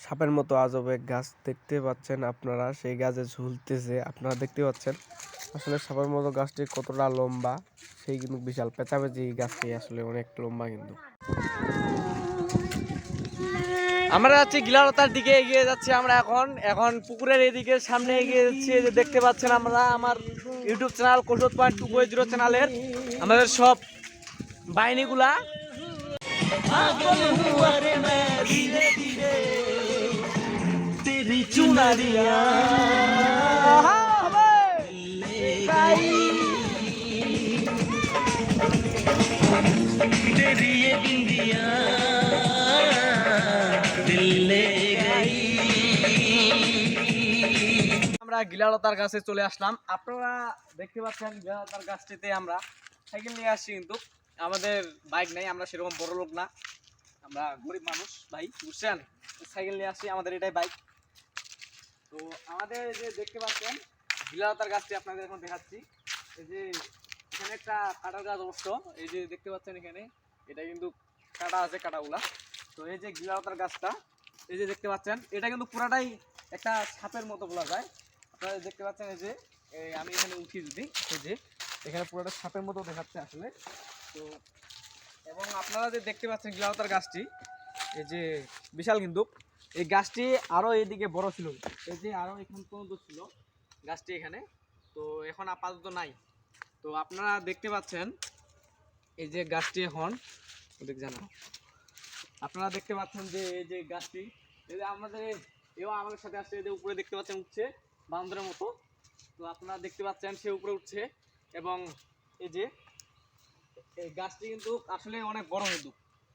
সাপের মতো আজব গাছ দেখতে পাচ্ছেন আপনারা, সেই গাছে ঝুলতেছে, আপনারা দেখতে পাচ্ছেন। আসলে সাপের মতো গাছটি কতটা লম্বা, সেই কিন্তু বিশাল পেঁচাপেচি গাছটি আসলে অনেক লম্বা কিন্তু। আমরা যাচ্ছি গিলারতার দিকে এগিয়ে যাচ্ছি আমরা এখন। এখন পুকুরের এদিকে সামনে এগিয়ে যাচ্ছি যে দেখতে পাচ্ছেন আমরা আমার YouTube channel Koushal point two zero চ্যানেলের আমাদের সব বাহিনীগুলা। तेरी चुनरिया तेरी ये बिंदिया दिल ले गई আমরা গিলালতার কাছে চলে আসলাম আপনারা দেখতে পাচ্ছেন গিলালতার গাছটিতে আমরা সাইকেল নিয়ে আসছি কিন্তু আমাদের বাইক নেই আমরা সেরকম বড় লোক না আমরা গরিব মানুষ ভাই বুঝছেন সাইকেল নিয়ে আসছি আমাদের এটাই বাইক তো আমাদের যে দেখতে পাচ্ছেন গিলালতার গাছটি আপনাদের এখন দেখাচ্ছি। এই যে এখানে একটা কাটার গাছ অবশ্য এই যে দেখতে পাচ্ছেন এখানে, এটা কিন্তু কাটা আছে কাটাগুলা তো এই যে গিলালতার গাছটা, এই যে দেখতে পাচ্ছেন, এটা কিন্তু পুরাটাই একটা সাপের মতো বলা যায়। আপনারা দেখতে পাচ্ছেন এই যে আমি এখানে উঠি যদি এই যে এখানে পুরোটা সাপের মতো দেখাচ্ছে আসলে। তো, এবং আপনারা যে দেখতে পাচ্ছেন গিলাওতার গাছটি, এই যে বিশাল কিন্তু। এই গাছটি আরও এইদিকে বড় ছিল। এই যে আরও এখান পর্যন্ত ছিল গাছটি এখানে। তো এখন আপাতত নাই। তো আপনারা দেখতে পাচ্ছেন এই যে গাছটি এখন ওদিক জানা আপনারা দেখতে পাচ্ছেন যে এই যে গাছটি, এই যে আমাদের, এও আমাদের সাথে আসছে এই যে উপরে দেখতে পাচ্ছেন উঠছে বান্দরের মতো। তো আপনারা দেখতে পাচ্ছেন সে উপরে উঠছে এবং এই যে এই গাছটি কিন্তু আসলে অনেক বড় কিন্তু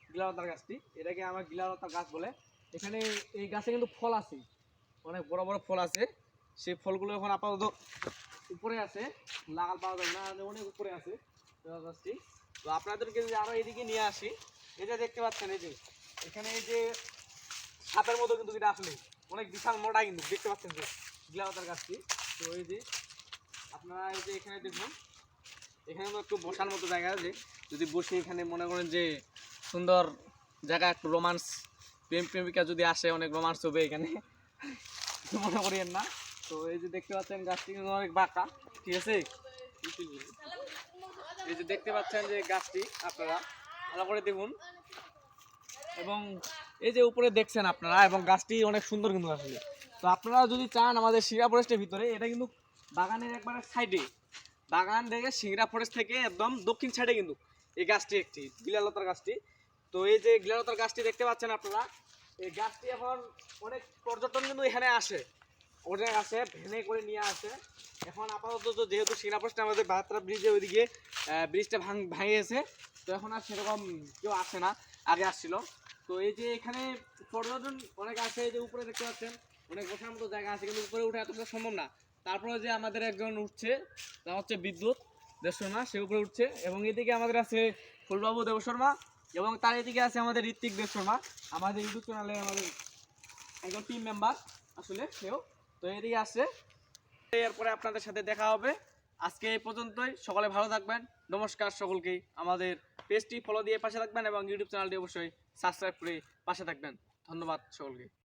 গিলালতার গাছটি। এটাকে আমরা গিলালতার গাছ বলে এখানে এই গাছে কিন্তু ফল আছে। অনেক বড় বড় ফল আছে। সেই ফলগুলো এখন আপাতত উপরে আছে। লাগাল পাওয়া যাবে না অনেক উপরে আছে। গাছটি তো আপনাদেরকে যদি আরও এদিকে নিয়ে আসি এটা দেখতে পাচ্ছেন, এই যে এখানে এই যে সাপের মতো কিন্তু এটা আসলে অনেক বিশাল মোটা কিন্তু, দেখতে পাচ্ছেন যে গিলালতার গাছটি। তো এই যে আপনারা এই যে এখানে দেখুন, এখানে তো একটু বসার মতো জায়গা আছে। যদি বসে এখানে মনে করেন যে সুন্দর জায়গা, একটু রোমান্স প্রেম প্রেমিকা যদি আসে, অনেক রোমান্স হবে এখানে। মনে করিয়েন না। তো এই যে দেখতে পাচ্ছেন, গাছটি কিন্তু অনেক বাঁকা, ঠিক আছে? এই যে দেখতে পাচ্ছেন যে গাছটি আপনারা, ভালো করে দেখুন। এবং এই যে উপরে দেখছেন আপনারা, এবং গাছটি অনেক সুন্দর কিন্তু আসলে। তো আপনারা যদি চান আমাদের শিরা ফরেস্টের ভিতরে, এটা কিন্তু বাগানের একবারে সাইডে। বাগান থেকে সিংড়া ফরেস্ট থেকে একদম দক্ষিণ সাইডে কিন্তু এই গাছটি একটি, বিলালতার গাছটি। তো এই যে গিলালতার গাছটি দেখতে পাচ্ছেন আপনারা, এই গাছটি এখন অনেক পর্যটন কিন্তু এখানে আসে। অনেক আসে ভ্যানে করে নিয়ে আসে। এখন আপাতত যেহেতু ফরেস্টে আমাদের বাহাত্তরা ব্রিজে ওইদিকে ব্রিজটা ভাঙ ভাঙিয়েছে, তো এখন আর সেরকম কেউ আসে না, আগে আসছিল। তো এই যে এখানে পর্যটন অনেক আছে এই যে উপরে দেখতে পাচ্ছেন, অনেক বসার মতো জায়গা আছে, কিন্তু উপরে উঠে এতটা সম্ভব না। তারপরে যে আমাদের একজন উঠছে তা হচ্ছে বিদ্যুৎ দেবশর্মা সে উপরে উঠছে। এবং এদিকে আমাদের আছে ফুলবাবু দেবশর্মা এবং তার এদিকে আছে আমাদের ঋত্বিক দেব শর্মা আমাদের ইউটিউব চ্যানেলে আমাদের একজন টিম মেম্বার আসলে সেও। তো এদিকে আছে। এরপরে আপনাদের সাথে দেখা হবে। আজকে এই পর্যন্তই। সকলে ভালো থাকবেন। নমস্কার সকলকেই আমাদের পেজটি ফলো দিয়ে পাশে থাকবেন এবং ইউটিউব চ্যানেলটি অবশ্যই সাবস্ক্রাইব করে পাশে থাকবেন। ধন্যবাদ সকলকে।